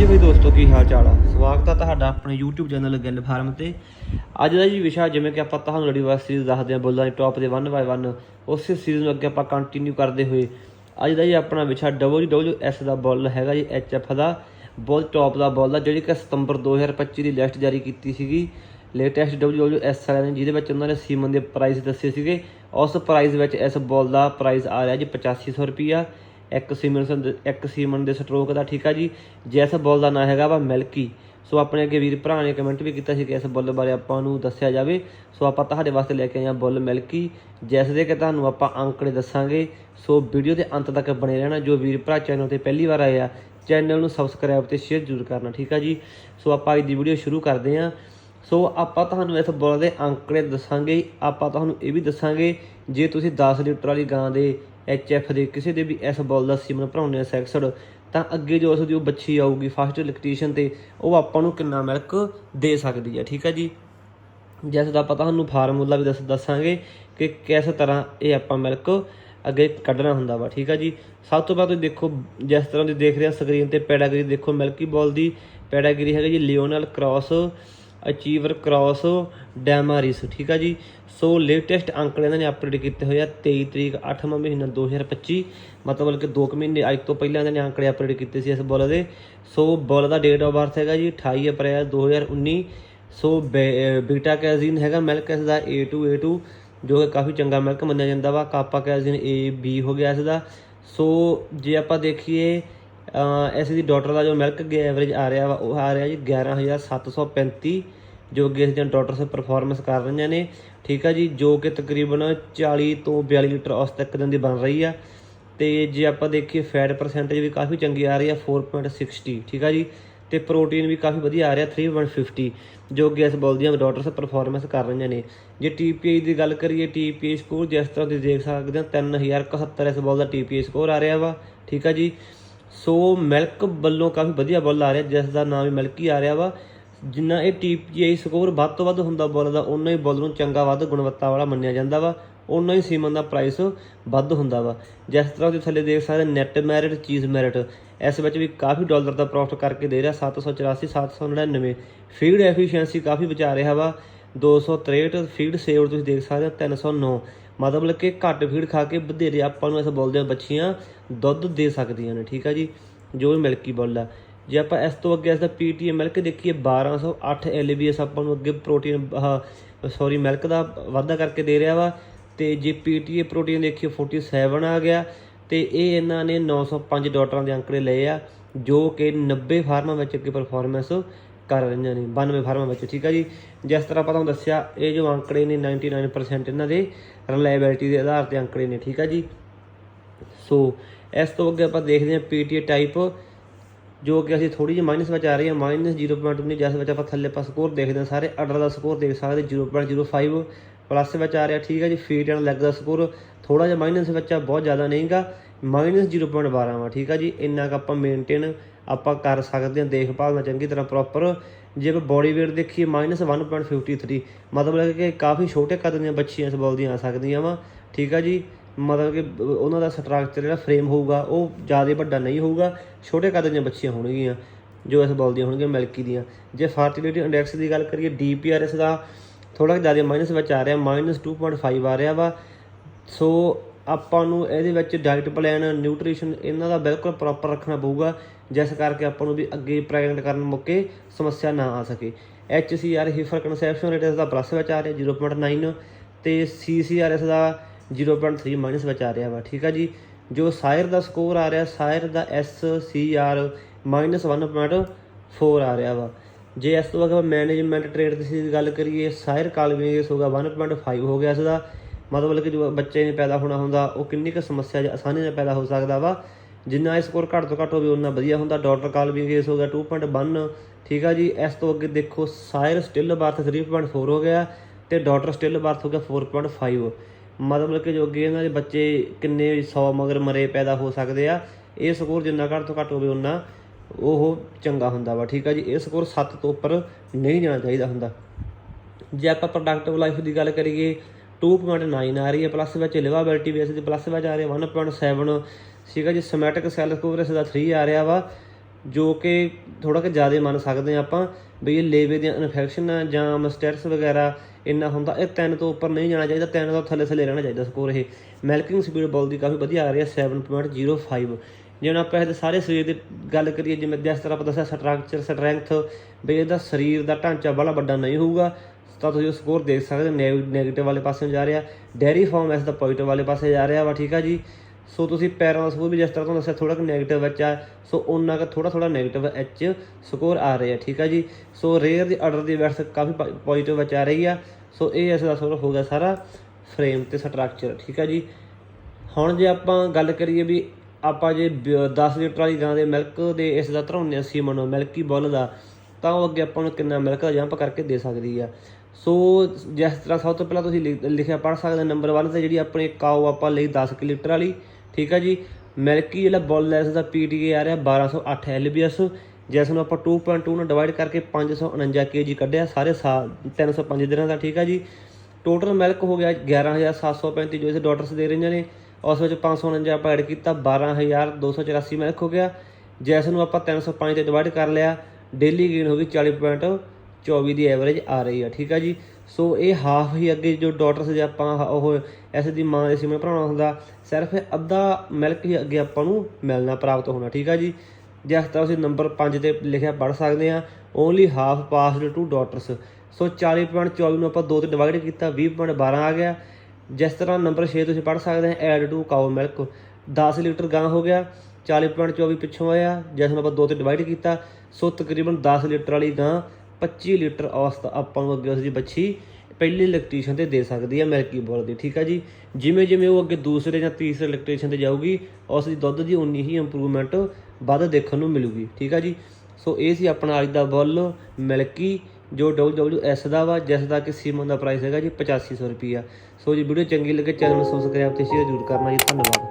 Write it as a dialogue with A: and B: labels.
A: ਜੀ ਬਈ ਦੋਸਤੋ, ਕੀ ਹਾਲ ਚਾਲ ਆ? ਸਵਾਗਤ ਆ ਤੁਹਾਡਾ ਆਪਣੇ YouTube ਚੈਨਲ ਗਿੱਲ ਫਾਰਮ ਤੇ। ਅੱਜ ਦਾ ਜੀ ਵਿਸ਼ਾ ਜਿਵੇਂ ਕਿ ਆਪਾਂ ਤੁਹਾਨੂੰ ਲੜੀ ਵਾਰ ਸੀਰੀਜ਼ ਦੱਸਦੇ ਆ ਬੋਲਾਂ ਦੀ ਟੌਪ ਦੇ 1 ਬਾਈ 1 ਉਸੇ ਸੀਰੀਜ਼ ਨੂੰ ਅੱਗੇ ਆਪਾਂ ਕੰਟੀਨਿਊ ਕਰਦੇ ਹੋਏ, ਅੱਜ ਦਾ ਜੀ ਆਪਣਾ ਵਿਸ਼ਾ WWS ਦਾ ਬੋਲ ਹੈਗਾ ਜੀ HF ਦਾ। ਬਹੁਤ ਟੌਪ ਦਾ ਬੋਲ ਆ, ਜਿਹੜੀ ਕਿ ਸਤੰਬਰ 2025 ਦੀ ਲਿਸਟ ਜਾਰੀ ਕੀਤੀ ਸੀਗੀ। ਲੇਟੈਸਟ WWS ਵਾਲਿਆਂ ਨੇ, ਜਿਹਦੇ ਵਿੱਚ ਉਹਨਾਂ ਨੇ ਸੀਮਨ ਦੇ ਪ੍ਰਾਈਸ ਦੱਸੇ ਸੀਗੇ। ਉਸ ਪ੍ਰਾਈਸ ਵਿੱਚ ਇਸ ਬੋਲ ਦਾ ਪ੍ਰਾਈਸ ਆ ਰਿਹਾ ਜੀ 8500 ਰੁਪਿਆ ਇੱਕ ਸੀਮਨ ਇੱਕ ਸੀਮਨ ਦੇ ਸਟਰੋਕ ਦਾ, ਠੀਕ ਆ ਜੀ? ਜਿਸ ਬੋਲ ਦਾ ਨਾਂ ਹੈਗਾ ਵਾ ਮਿਲਕੀ। ਸੋ ਆਪਣੇ ਅੱਗੇ ਵੀਰ ਭਰਾ ਨੇ ਕਮੈਂਟ ਵੀ ਕੀਤਾ ਸੀ ਕਿ ਇਸ ਬੁੱਲ ਬਾਰੇ ਆਪਾਂ ਨੂੰ ਦੱਸਿਆ ਜਾਵੇ। ਸੋ ਆਪਾਂ ਤੁਹਾਡੇ ਵਾਸਤੇ ਲੈ ਕੇ ਆਏ ਹਾਂ ਬੁੱਲ ਮਿਲਕੀ, ਜਿਸ ਦੇ ਕਿ ਤੁਹਾਨੂੰ ਆਪਾਂ ਅੰਕੜੇ ਦੱਸਾਂਗੇ। ਸੋ ਵੀਡੀਓ ਦੇ ਅੰਤ ਤੱਕ ਬਣੇ ਰਹਿਣਾ, ਜੋ ਵੀਰ ਭਰਾ ਚੈਨਲ ਤੇ ਪਹਿਲੀ ਵਾਰ ਆਏ ਆ ਚੈਨਲ ਨੂੰ ਸਬਸਕ੍ਰਾਈਬ ਤੇ ਸ਼ੇਅਰ ਜ਼ਰੂਰ ਕਰਨਾ, ਠੀਕ ਆ ਜੀ? ਸੋ ਆਪਾਂ ਅੱਜ ਦੀ ਵੀਡੀਓ ਸ਼ੁਰੂ ਕਰਦੇ ਹਾਂ। ਸੋ ਆਪਾਂ ਤੁਹਾਨੂੰ ਇਸ ਬੁੱਲ ਦੇ ਅੰਕੜੇ ਦੱਸਾਂਗੇ। ਆਪਾਂ ਤੁਹਾਨੂੰ ਇਹ ਵੀ ਦੱਸਾਂਗੇ, ਜੇ ਤੁਸੀਂ 10 ਲੀਟਰ ਵਾਲੀ ਗਾਂ ਦੇ ਐਫ ਦੇ ਕਿਸੇ ਦੇ ਵੀ ਇਸ ਬੁੱਲ ਦਾ ਸੀਮਨ ਭਰਾਉਂਦੇ ਆ ਸੈਕਸਡ, ਤਾਂ ਅੱਗੇ ਜੋ ਉਸ ਦੀ ਉਹ ਬੱਚੀ ਆਊਗੀ ਫਸਟ ਇਲੈਕਟ੍ਰੀਸ਼ੀਅਨ ਤੇ, ਉਹ ਆਪਾਂ ਨੂੰ ਕਿੰਨਾ ਮਿਲਕ ਦੇ ਸਕਦੀ ਹੈ ਠੀਕ ਹੈ ਜੀ? ਜਿਸ ਦਾ ਆਪਾਂ ਤੁਹਾਨੂੰ ਫਾਰਮੂਲਾ ਵੀ ਦੱਸ ਦੱਸਾਂਗੇ ਕਿ ਕਿਸ ਤਰ੍ਹਾਂ ਇਹ ਆਪਾਂ ਮਿਲਕ ਅੱਗੇ ਕੱਢਣਾ ਹੁੰਦਾ ਵਾ, ਠੀਕ ਆ ਜੀ? ਸਭ ਤੋਂ ਪਹਿਲਾਂ ਤੁਸੀਂ ਦੇਖੋ, ਜਿਸ ਤਰ੍ਹਾਂ ਤੁਸੀਂ ਦੇਖ ਰਹੇ ਆ ਸਕਰੀਨ ਤੇ ਪੈਡਾਗਰੀ ਦੇਖੋ ਮਿਲਕੀ ਬੋਲ ਦੀ ਪੈਡਾਗਰੀ ਹੈਗਾ ਜੀ Lionel cross achiever cross Demaris ਠੀਕ ਆ ਜੀ? ਸੋ ਲੇਟੈਸਟ ਅੰਕੜੇ ਇਹਨਾਂ ਨੇ ਅਪਡੇਟ ਕੀਤੇ ਹੋਏ ਆ 23 ਤਰੀਕ 8ਵਾਂ ਮਹੀਨਾ 2025 ਮਤਲਬ ਕਿ 2 ਮਹੀਨੇ ਅੱਜ ਤੋਂ ਪਹਿਲਾਂ ਇਹਨਾਂ ਨੇ ਅੰਕੜੇ ਅਪਡੇਟ ਕੀਤੇ ਸੀ ਇਸ ਬੋਲ ਦੇ। ਸੋ ਬੋਲ ਦਾ ਡੇਟ ਆਫ ਬਰਥ ਹੈਗਾ ਜੀ 28 ਅਪ੍ਰੈਲ 2019 ਸੋ ਬੇ- ਬੀਟਾ ਕੈਜ਼ੀਨ ਹੈਗਾ ਮਿਲਕ ਇਸ ਦਾ A2 A2 ਜੋ ਕਿ ਕਾਫੀ ਚੰਗਾ ਮਿਲਕ ਮੰਨਿਆ ਜਾਂਦਾ ਵਾ। ਕਾਪਾ ਕੈਜ਼ੀਨ A, B ਹੋ ਗਿਆ ਇਸ ਦਾ। ਸੋ ਜੇ ਆਪਾਂ ਦੇਖੀਏ ਇਸ ਦੀ ਡਾਟਰ ਦਾ ਜੋ ਮਿਲਕ ਗੇ ਐਵਰੇਜ ਆ ਰਿਹਾ ਵਾ, ਉਹ ਆ ਰਿਹਾ ਜੀ 11735 ਜੋ ਕਿ ਇਸ ਦੀਆਂ ਡਾਟਰਸ ਪਰਫਾਰਮੈਂਸ ਕਰ ਰਹੀਆਂ ਨੇ। ਠੀਕ ਆ ਜੀ, ਜੋ ਕਿ ਤਕਰੀਬਨ 40 ਤੋਂ 42 ਲੀਟਰ ਔਸਤ ਤੱਕ ਦਿਨ ਦੀ ਬਣ ਰਹੀ ਆ। ਤੇ ਜੇ ਆਪਾਂ ਦੇਖੀਏ ਫੈਟ ਪਰਸੈਂਟੇਜ ਵੀ ਕਾਫੀ ਚੰਗੀ ਆ ਰਹੀ ਆ 4.60 ਠੀਕ ਆ ਜੀ। ਤੇ ਪ੍ਰੋਟੀਨ ਵੀ ਕਾਫੀ ਵਧੀਆ ਆ ਰਿਹਾ 3.50 ਜੋ ਕਿ ਇਸ ਬੋਲ ਦੀਆਂ ਡਾਟਰਸ ਪਰਫਾਰਮੈਂਸ ਕਰ ਰਹੀਆਂ ਨੇ। ਜੇ ਟੀਪੀਆਈ ਦੀ ਗੱਲ ਕਰੀਏ ਟੀਪੀਆਈ ਸਕੋਰ ਜਿਸ ਤਰ੍ਹਾਂ ਤੁਸੀਂ ਦੇਖ ਸਕਦੇ ਹੋ 3071 ਇਸ ਬੋਲ ਦਾ ਟੀਪੀਆਈ ਸਕੋਰ ਆ ਰਿਹਾ ਵਾ, ਠੀਕ ਆ ਜੀ। ਸੋ ਮਿਲਕ ਵੱਲੋਂ ਕਾਫੀ ਵਧੀਆ ਬੁੱਲ ਆ ਰਿਹਾ, ਜਿਸ ਦਾ ਨਾਮ ਵੀ ਮਿਲਕੀ ਆ ਰਿਹਾ ਵਾ। ਜਿੰਨਾ ਇਹ ਟੀਪੀਆਈ ਸਕੋਰ ਵੱਧ ਤੋਂ ਵੱਧ ਹੁੰਦਾ ਬੁੱਲ ਦਾ ਉਨਾ ਹੀ ਬੁੱਲ ਨੂੰ ਚੰਗਾ ਵੱਧ ਗੁਣਵੱਤਾ ਵਾਲਾ ਮੰਨਿਆ ਜਾਂਦਾ ਵਾ। ਉਨਾ ਹੀ ਸੀਮਨ ਦਾ ਪ੍ਰਾਈਸ ਵੱਧ ਹੁੰਦਾ ਵਾ। ਜਿਸ ਤਰ੍ਹਾਂ ਤੁਸੀਂ ਥੱਲੇ ਦੇਖ ਸਕਦੇ ਨੈਟ ਮੈਰਿਟ ਚੀਜ਼ ਮੈਰਿਟ ਇਸ ਵਿੱਚ ਵੀ ਕਾਫੀ ਡਾਲਰ ਦਾ ਪ੍ਰੋਫਿਟ ਕਰਕੇ ਦੇ ਰਿਹਾ 784 799 ਫੀਡ ਐਫੀਸ਼ੀਐਂਸੀ ਕਾਫੀ ਬਚਾ ਰਿਹਾ ਵਾ। 263 ਫੀਡ ਸੇਵ ਤੁਸੀਂ ਦੇਖ ਸਕਦੇ ਹੋ 309 ਮਤਲਬ ਕਿ ਘੱਟ ਫੀਡ ਖਾ ਕੇ ਵਧੇਰੇ ਆਪਾਂ ਨੂੰ ਇਸ ਬੋਲਦੇ ਦੀਆਂ ਬੱਚੀਆਂ ਦੁੱਧ ਦੇ ਸਕਦੀਆਂ ਨੇ, ਠੀਕ ਆ ਜੀ? ਜੋ ਵੀ ਮਿਲਕੀ ਬੋਲ ਆ ਜੇ ਆਪਾਂ ਇਸ ਤੋਂ ਅੱਗੇ ਇਸ ਦਾ ਪੀਟੀਏ ਮਿਲਕ ਦੇਖੀਏ 1208 ਐਲਬੀਐਸ ਆਪਾਂ ਨੂੰ ਅੱਗੇ ਪ੍ਰੋਟੀਨ ਸੌਰੀ ਮਿਲਕ ਦਾ ਵਾਧਾ ਕਰਕੇ ਦੇ ਰਿਹਾ ਵਾ। ਤੇ ਜੇ ਪੀਟੀਏ ਪ੍ਰੋਟੀਨ ਦੇਖੀਏ 47 ਆ ਗਿਆ। ਤੇ ਇਹ ਇਹਨਾਂ ਨੇ 905 ਡਾਟਰਾਂ ਦੇ ਅੰਕੜੇ ਲਏ ਆ, ਜੋ ਕਿ 90 ਫਾਰਮਾਂ ਵਿੱਚ ਅੱਗੇ ਪਰਫਾਰਮੈਂਸ ਕਰ ਰਹੀਆਂ ਨੇ 92 ਫਾਰਮਾਂ ਵਿੱਚ, ਠੀਕ ਆ ਜੀ? ਜਿਸ ਤਰ੍ਹਾਂ ਆਪਾਂ ਤੁਹਾਨੂੰ ਦੱਸਿਆ, ਇਹ ਜੋ ਅੰਕੜੇ ਨੇ 99% ਇਹਨਾਂ ਦੇ ਰਿਲਾਇਬਿਲਟੀ ਦੇ ਆਧਾਰ ਤੇ ਅੰਕੜੇ ਨੇ, ਠੀਕ ਆ ਜੀ? ਸੋ, ਇਸ ਤੋਂ ਅੱਗੇ ਆਪਾਂ ਦੇਖਦੇ ਹਾਂ ਪੀਟੀਏ ਟਾਈਪ ਜੋ ਕਿ ਅਸੀਂ ਥੋੜੀ ਜਿਹੀ ਮਾਈਨਸ ਵਿੱਚ ਆ ਰਹੀ ਹੈ ਮਾਈਨਸ 0.19 ਜਿਸ ਵਿੱਚ ਆਪਾਂ ਥੱਲੇ ਆਪਾਂ ਸਕੋਰ ਦੇਖਦੇ ਹਾਂ, ਸਾਰੇ ਆਰਡਰ ਦਾ ਸਕੋਰ ਦੇਖ ਸਕਦੇ 0.05 ਪਲੱਸ ਵਿੱਚ ਆ ਰਿਹਾ, ਠੀਕ ਹੈ ਜੀ? ਫੀਟ ਐਂਡ ਲੈਗ ਦਾ ਸਕੋਰ ਥੋੜਾ ਜਿਹਾ ਮਾਈਨਸ ਵਿੱਚ ਆ, ਬਹੁਤ ਜ਼ਿਆਦਾ ਨਹੀਂਗਾ। ਮਾਈਨਸ 0.12 ਵਾ, ਠੀਕ ਆ ਜੀ? ਇੰਨਾ ਕੁ ਆਪਾਂ ਮੇਨਟੇਨ ਆਪਾਂ ਕਰ ਸਕਦੇ ਹਾਂ, ਦੇਖਭਾਲ ਨਾਲ ਚੰਗੀ ਤਰ੍ਹਾਂ ਪ੍ਰੋਪਰ ਜੇ ਆਪਾਂ ਬੋਡੀ weight ਦੇਖੀਏ, ਮਾਈਨਸ 1.53 ਮਤਲਬ ਕਿ ਕਾਫੀ ਛੋਟੇ ਕੱਦ ਦੀਆਂ ਬੱਚੀਆਂ ਇਸ ਬੋਲ ਦੀਆਂ ਆ ਸਕਦੀਆਂ ਵਾ, ਠੀਕ ਆ ਜੀ? ਮਤਲਬ ਕਿ ਉਹਨਾਂ ਦਾ ਸਟਰਕਚਰ ਜਿਹੜਾ ਫਰੇਮ ਹੋਊਗਾ, ਉਹ ਜ਼ਿਆਦਾ ਵੱਡਾ ਨਹੀਂ ਹੋਊਗਾ, ਛੋਟੇ ਕੱਦ ਦੀਆਂ ਬੱਚੀਆਂ ਹੋਣਗੀਆਂ, ਜੋ ਇਸ ਬੋਲ ਦੀਆਂ ਹੋਣਗੀਆਂ, ਮਿਲਕੀ ਦੀਆਂ। ਜੇ ਫਰਟੀਲਿਟੀ ਇੰਡੈਕਸ ਦੀ ਗੱਲ ਕਰੀਏ ਡੀਪੀਆਰਐਸ ਦਾ ਥੋੜਾ ਜ਼ਿਆਦਾ ਮਾਈਨਸ ਵਿੱਚ ਆ ਰਿਹਾ, ਮਾਈਨਸ 2.5 ਆ ਰਿਹਾ ਵਾ। ਸੋ ਆਪਾਂ ਨੂੰ ਇਹਦੇ ਵਿੱਚ ਡਾਈਟ ਪਲਾਨ ਨਿਊਟ੍ਰੀਸ਼ਨ ਇਹਨਾਂ ਦਾ ਬਿਲਕੁਲ ਪ੍ਰੋਪਰ ਰੱਖਣਾ ਪਊਗਾ, ਜਿਸ ਕਰਕੇ ਆਪਾਂ ਨੂੰ ਵੀ ਅੱਗੇ ਪ੍ਰੈਗਨੈਂਟ ਕਰਨ ਮੌਕੇ ਸਮੱਸਿਆ ਨਾ ਆ ਸਕੇ। HCR ਹਿਫਰ ਕਨਸੈਪਸ਼ਨ ਰੇਟ ਇਸ ਦਾ ਪਲੱਸ ਵਿੱਚ ਆ ਰਿਹਾ 0.9 ਤੇ CCRS ਦਾ 0.3 ਮਾਈਨਸ ਵਿੱਚ ਆ ਰਿਹਾ ਵਾ, ਠੀਕ ਆ ਜੀ? ਜੋ ਸਾਇਰ ਦਾ ਸਕੋਰ ਆ ਰਿਹਾ ਸਾਇਰ ਦਾ SCR ਮਾਈਨਸ 1.4 ਆ ਰਿਹਾ ਵਾ। ਜੇ ਇਸ ਤੋਂ ਅਗਰ ਮੈਨੇਜਮੈਂਟ ਟ੍ਰੇਡ ਦੀ ਗੱਲ ਕਰੀਏ ਸਾਇਰ ਕਾਲਵੇਸ ਹੋਗਾ 1.5 ਹੋ ਗਿਆ ਇਸ ਦਾ। ਮਤਲਬ ਕਿ ਜੋ ਬੱਚੇ ਨੇ ਪੈਦਾ ਹੋਣਾ ਹੁੰਦਾ, ਉਹ ਕਿੰਨੀ ਕੁ ਸਮੱਸਿਆ ਜਾਂ ਆਸਾਨੀ ਨਾਲ ਪੈਦਾ ਹੋ ਸਕਦਾ ਵਾ। ਜਿੰਨਾ ਇਹ ਸਕੋਰ ਘੱਟ ਤੋਂ ਘੱਟ ਹੋਵੇ ਉਨਾ ਵਧੀਆ ਹੁੰਦਾ। ਡੋਟਰ ਕਾਲ ਵੀ ਕੇਸ ਹੋ ਗਿਆ 2.1 ਠੀਕ ਆ ਜੀ। ਇਸ ਤੋਂ ਅੱਗੇ ਦੇਖੋ, ਸਾਇਰ ਸਟਿਲ ਬਰਥ 3.4 ਹੋ ਗਿਆ ਤੇ ਡਾਕਟਰ ਸਟਿਲ ਬਰਥ ਹੋ ਗਿਆ 4.5 ਮਤਲਬ ਕਿ ਜੋ ਅੱਗੇ ਇਹਨਾਂ ਦੇ ਬੱਚੇ ਕਿੰਨੇ 100 ਮਗਰ ਮਰੇ ਪੈਦਾ ਹੋ ਸਕਦੇ ਆ, ਇਹ ਸਕੋਰ ਜਿੰਨਾ ਘੱਟ ਤੋਂ ਘੱਟ ਹੋਵੇ ਉਨਾ ਉਹ ਚੰਗਾ ਹੁੰਦਾ ਵਾ, ਠੀਕ ਆ ਜੀ। ਇਹ ਸਕੋਰ 7 ਤੋਂ ਉੱਪਰ ਨਹੀਂ ਜਾਣਾ ਚਾਹੀਦਾ ਹੁੰਦਾ। ਜੇ ਆਪਾਂ ਪ੍ਰੋਡਕਟਿਵ ਲਾਈਫ ਦੀ ਗੱਲ ਕਰੀਏ 2.9 ਆ ਰਹੀ ਹੈ ਪਲੱਸ ਵਿੱਚ ਲਿਵਾਬਿਲਟੀ ਵੀ ਇਸ ਦੀ ਪਲੱਸ ਵਿੱਚ ਆ ਰਹੀ ਹੈ 1.7 ਸੀਗਾ ਜੀ ਸਮੈਟਿਕ ਸੈੱਲ ਸਕੋਰ ਇਸ ਦਾ 3 ਆ ਰਿਹਾ ਵਾ, ਜੋ ਕਿ ਥੋੜਾ ਕਿ ਜ਼ਿਆਦਾ ਮੰਨ ਸਕਦੇ ਆ ਆਪਾਂ ਵੀ ਇਹ ਲੇਵੇ ਦੀਆਂ ਇਨਫੈਕਸ਼ਨ ਆ ਜਾਂ ਮਸਟੈਟਸ ਵਗੈਰਾ, ਇੰਨਾ ਹੁੰਦਾ, ਇਹ ਤਿੰਨ ਤੋਂ ਉੱਪਰ ਨਹੀਂ ਜਾਣਾ ਚਾਹੀਦਾ, ਤਿੰਨ ਤੋਂ ਥੱਲੇ ਥੱਲੇ ਰਹਿਣਾ ਚਾਹੀਦਾ ਸਕੋਰ ਇਹ। ਮਿਲਕਿੰਗ ਸਪੀਡ ਬੋਲ ਦੀ ਕਾਫੀ ਵਧੀਆ ਆ ਰਹੀ ਹੈ 7.05 ਜੇ ਹੁਣ ਆਪਾਂ ਇਹਦੇ ਸਾਰੇ ਸਰੀਰ ਦੀ ਗੱਲ ਕਰੀਏ, ਜਿਵੇਂ ਜਿਸ ਤਰ੍ਹਾਂ ਆਪਾਂ ਦੱਸਿਆ ਸਟਰਕਚਰ ਸਟਰੈਂਥ ਵੀ ਇਹਦਾ ਸਰੀਰ ਦਾ ਢਾਂਚਾ ਬੜਾ ਵੱਡਾ ਨਹੀਂ ਹੋਊਗਾ ਤਾਂ ਤੁਸੀਂ ਉਹ ਸਕੋਰ ਦੇਖ ਸਕਦੇ ਹੋ ਨੈਗੇਟਿਵ ਵਾਲੇ ਪਾਸੇ ਨੂੰ ਜਾ ਰਿਹਾ ਡੈਰੀ ਫਾਰਮ ਇਸ ਦਾ ਪੋਜ਼ਿਟਿਵ ਵਾਲੇ ਪਾਸੇ ਜਾ ਰਿਹਾ ਵਾ, ਠੀਕ ਆ ਜੀ? ਸੋ ਤੁਸੀਂ ਪੈਰਾਂ ਦਾ ਸਕੋਰ ਵੀ ਜਿਸ ਤਰ੍ਹਾਂ ਤੁਹਾਨੂੰ ਦੱਸਿਆ ਥੋੜਾ ਕਿ ਨੈਗੇਟਿਵ ਵਿੱਚ ਆ ਸੋ ਉਹਨਾਂ ਦਾ ਥੋੜਾ ਥੋੜਾ ਨੈਗੇਟਿਵ ਐਚ ਸਕੋਰ ਆ ਰਿਹਾ ਠੀਕ ਆ ਜੀ? ਸੋ ਰੇਅਰ ਦੀ ਆਰਡਰ ਦੀ ਵੈਸ ਕਾਫੀ ਪੋਜ਼ਿਟਿਵ ਵਿੱਚ ਆ ਰਹੀ ਆ ਸੋ ਇਹ ਇਸ ਦਾ ਸਕੋਰ ਹੋ ਗਿਆ ਸਾਰਾ ਫਰੇਮ ਤੇ ਸਟਰਕਚਰ ਠੀਕ ਆ ਜੀ? ਹੁਣ ਜੇ ਆਪਾਂ ਗੱਲ ਕਰੀਏ ਵੀ ਆਪਾਂ ਜੇ ਬ- 10 ਲੀਟਰ ਵਾਲੀ ਗਾਂ ਦੇ ਮਿਲਕ ਦੇ ਇਸ ਦਾ ਧਰਾਉਂਦੇ ਹਾਂ ਅਸੀਂ ਮਨੋ ਮਿਲਕੀ ਬੁੱਲ ਦਾ, ਤਾਂ ਉਹ ਅੱਗੇ ਆਪਾਂ ਨੂੰ ਕਿੰਨਾ ਮਿਲਕ ਦਾ ਜੰਪ ਕਰਕੇ ਦੇ ਸਕਦੀ ਆ। ਸੋ ਜਿਸ ਤਰ੍ਹਾਂ ਸਭ ਤੋਂ ਪਹਿਲਾਂ ਤੁਸੀਂ ਲਿਖ- ਲਿਖਿਆ ਪੜ ਸਕਦੇ ਨੰਬਰ 1 ਤੇ ਜਿਹੜੀ ਆਪਣੇ ਕਾਓ ਆਪਾਂ ਲਈ 10 ਕੁ ਲੀਟਰ ਵਾਲੀ, ਠੀਕ ਆ ਜੀ? ਮਿਲਕੀ ਜਿਹੜਾ ਬੁੱਲ ਹੈ ਇਸ ਦਾ ਪੀਟੀਏ ਆ ਰਿਹਾ 1208 ਐਲਬੀਐਸ ਜਿਸ ਨੂੰ ਆਪਾਂ 2.2 ਨਾਲ ਡਿਵਾਈਡ ਕਰਕੇ 549 ਕੇਜੀ ਕੱਢਿਆ, ਸਾਰੇ ਸਾਲ 305 ਦਿਨਾਂ ਦਾ, ਠੀਕ ਆ ਜੀ? ਟੋਟਲ ਮਿਲਕ ਹੋ ਗਿਆ 11735 ਜੋ ਇਸ ਡਾਟਰਸ ਦੇ ਰਹੀਆਂ ਨੇ। ਉਸ ਵਿੱਚ 549 ਆਪਾਂ ਐਡ ਕੀਤਾ 12284 ਮਿਲਕ ਹੋ ਗਿਆ। ਜਿਸ ਨੂੰ ਆਪਾਂ 305 ਤੇ ਡਿਵਾਈਡ ਕਰ ਲਿਆ ਡੇਲੀ ਗੇਨ ਹੋ ਗਈ 40.24 ਦੀ ਐਵਰੇਜ ਆ ਰਹੀ ਆ, ਠੀਕ ਆ ਜੀ? ਸੋ ਇਹ ਹਾਫ ਹੀ ਅੱਗੇ ਜੋ ਡਾਟਰਸ ਜੇ ਆਪਾਂ ਉਹ ਇਸ ਦੀ ਮਾਂ ਦੇ ਸੀਮੇ ਭਰਾਉਣਾ ਹੁੰਦਾ, ਸਿਰਫ ਅੱਧਾ ਮਿਲਕ ਹੀ ਅੱਗੇ ਆਪਾਂ ਨੂੰ ਮਿਲਣਾ, ਪ੍ਰਾਪਤ ਹੋਣਾ, ਠੀਕ ਆ ਜੀ? ਜਿਸ ਤਰ੍ਹਾਂ ਤੁਸੀਂ ਨੰਬਰ 5 ਤੇ ਲਿਖਿਆ ਪੜ ਸਕਦੇ ਆ only half passed to daughters so 40.24 ਨੂੰ ਆਪਾਂ 2 ਤੇ ਡਿਵਾਈਡ ਕੀਤਾ 20.12 ਆ ਗਿਆ। ਜਿਸ ਤਰ੍ਹਾਂ ਨੰਬਰ 6 ਤੁਸੀਂ ਪੜ ਸਕਦੇ ਆ add to cow milk 10 litre ਗਾਂ ਹੋ ਗਿਆ 40.24 ਪਿੱਛੋਂ ਆਇਆ, ਜਿਸ ਨੂੰ ਆਪਾਂ 2 ਤੇ ਡਿਵਾਈਡ ਕੀਤਾ ਸੋ ਤਕਰੀਬਨ 10 ਲੀਟਰ ਵਾਲੀ ਗਾਂ 25 ਲੀਟਰ ਔਸਤ ਆਪਾਂ ਨੂੰ ਅੱਗੇ ਉਸ ਦੀ ਬੱਚੀ ਪਹਿਲੀ ਇਲੈਕਟ੍ਰੀਸ਼ਨ ਤੇ ਦੇ ਸਕਦੀ ਹੈ ਮਿਲਕੀ ਬੋਲ ਦੀ, ਠੀਕ ਆ ਜੀ? ਜਿਵੇਂ ਜਿਵੇਂ ਉਹ ਅੱਗੇ ਦੂਸਰੇ ਜਾਂ ਤੀਸਰੇ ਇਲੈਕਟ੍ਰੀਸ਼ਨ ਤੇ ਜਾਊਗੀ, ਉਸ ਦੀ ਦੁੱਧ ਦੀ ਉਨੀ ਹੀ ਇੰਪਰੂਵਮੈਂਟ ਵੱਧ ਦੇਖਣ ਨੂੰ ਮਿਲੂਗੀ, ਠੀਕ ਆ ਜੀ? ਸੋ ਇਹ ਸੀ ਆਪਣਾ ਅੱਜ ਦਾ ਬੁੱਲ ਮਿਲਕੀ ਜੋ WWS ਦਾ ਵਾ, ਜਿਸ ਦਾ ਕਿ ਸੀਮਨ ਦਾ ਪ੍ਰਾਈਸ ਹੈਗਾ ਜੀ 8500 ਰੁਪਿਆ ਸੋ ਜੀ ਵੀਡੀਓ ਚੰਗੀ ਲੱਗੇ, ਚੈਨਲ ਨੂੰ ਸਬਸਕ੍ਰਾਈਬ ਤੇ ਸ਼ੇਅਰ ਜ਼ਰੂਰ ਕਰਨਾ ਜੀ, ਧੰਨਵਾਦ।